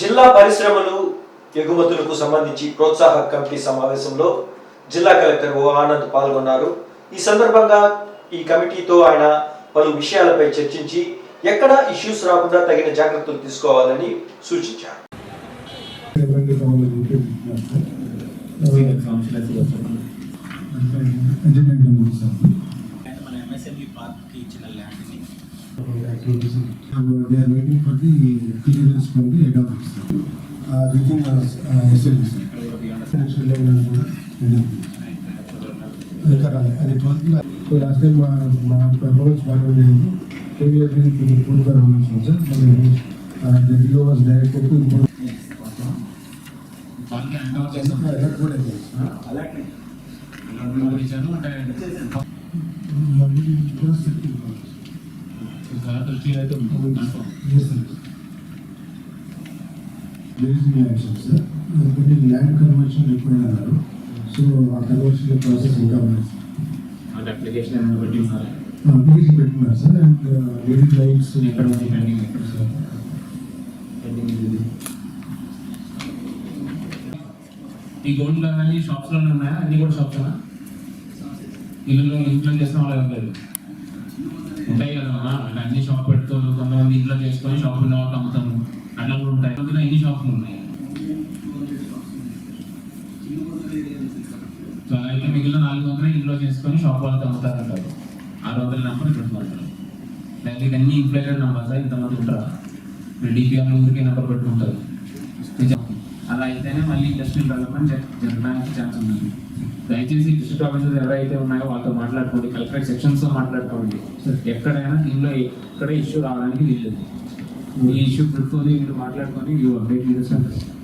జిల్లా పరిశ్రమలు ఎగుమతులకు సంబంధించి ప్రోత్సాహక కమిటీ సమావేశంలో జిల్లా కలెక్టర్ ఓ ఆనంద్ పాల్గొన్నారు. ఈ సందర్భంగా ఈ కమిటీతో ఆయన పలు విషయాలపై చర్చించి ఎక్కడ ఇష్యూస్ రాకుండా తగిన జాగ్రత్తలు తీసుకోవాలని సూచించారు. మన ఎంఎస్ఎంఈ పార్క్కి ఇచ్చిన ల్యాండ్ని activities. And they are waiting for the clearance from the head office. Uh, within uh, SLB, sir. Financial level and కూడా వెళ్ళింది. అది కరాలి. అది ట్వెల్త్ సో లాస్ట్ టైం మా మా పెర్ఫార్మెన్స్ బాగా లేదు ప్రీవియస్ ఫుల్ పెర్ఫార్మెన్స్ ఉంది సార్ మరి ఢిల్లీలో వాజ్ డైరెక్ట్ ఇప్పుడు వాళ్ళకి హ్యాండ్ కావాలి. సార్ దృష్టి అయితే ఉంటుంది. Confirm Yes, sir. Raising actions, sir. కొన్ని ల్యాండ్ కన్వర్షన్ రిక్వైర్డ్ అన్నారు సో ఆ కన్వర్షన్ ప్రాసెస్ ఇంకా ఉంది. అంటే అప్లికేషన్ ఏమైనా పెట్టి ఉన్నారు అప్లికేషన్ పెట్టుకున్నారు సార్ అండ్ లేడీ క్లయింట్స్ ఎక్కడ ఉంది పెండింగ్ ఎక్కడ సార్ పెండింగ్ ఇది ఈ గోల్డ్ అవన్నీ షాప్స్లోనే ఉన్నాయా? అన్ని కూడా షాప్స్ ఇల్లులో ఇంట్లో చేసిన వాళ్ళు ఎవరు లేదు ఉంటాయి? కదా అన్ని షాప్ పెడుతూ కొంతమంది ఇంట్లో చేసుకొని షాప్ ఉన్న అమ్ముతాము అట్లా కూడా ఉంటాయి. అందులో ఎన్ని షాపులు ఉన్నాయి? సో అలా అయితే మిగిలిన నాలుగు వందలు ఇంట్లో చేసుకొని షాప్ వాళ్ళకి అమ్ముతారంటారు. ఆరు వందల నెంబర్ పెట్టుకుంటారు లేదా ఇవన్నీ ఇన్ఫ్లేటెడ్ నెంబర్స్ ఇంతమంది ఉంటారా? మీరు డిపిఆర్ ఊరికే నెంబర్ పెట్టుకుంటారు. అలా అయితేనే మళ్ళీ ఇండస్ట్రియల్ డెవలప్మెంట్ జరగడానికి ఛాన్స్ ఉంది దయచేసి డిస్ట్రిక్ట్ ఆఫీసర్స్ ఎవరైతే ఉన్నాయో వాళ్ళతో మాట్లాడుకోండి కలెక్టరేట్ సెక్షన్స్తో మాట్లాడుకోండి. ఎక్కడైనా దీనిలో ఎక్కడ ఇష్యూ రావడానికి వీల్లేదు. ఈ ఇష్యూ పెట్టుకొని మీరు మాట్లాడుకొని యూ అప్డేట్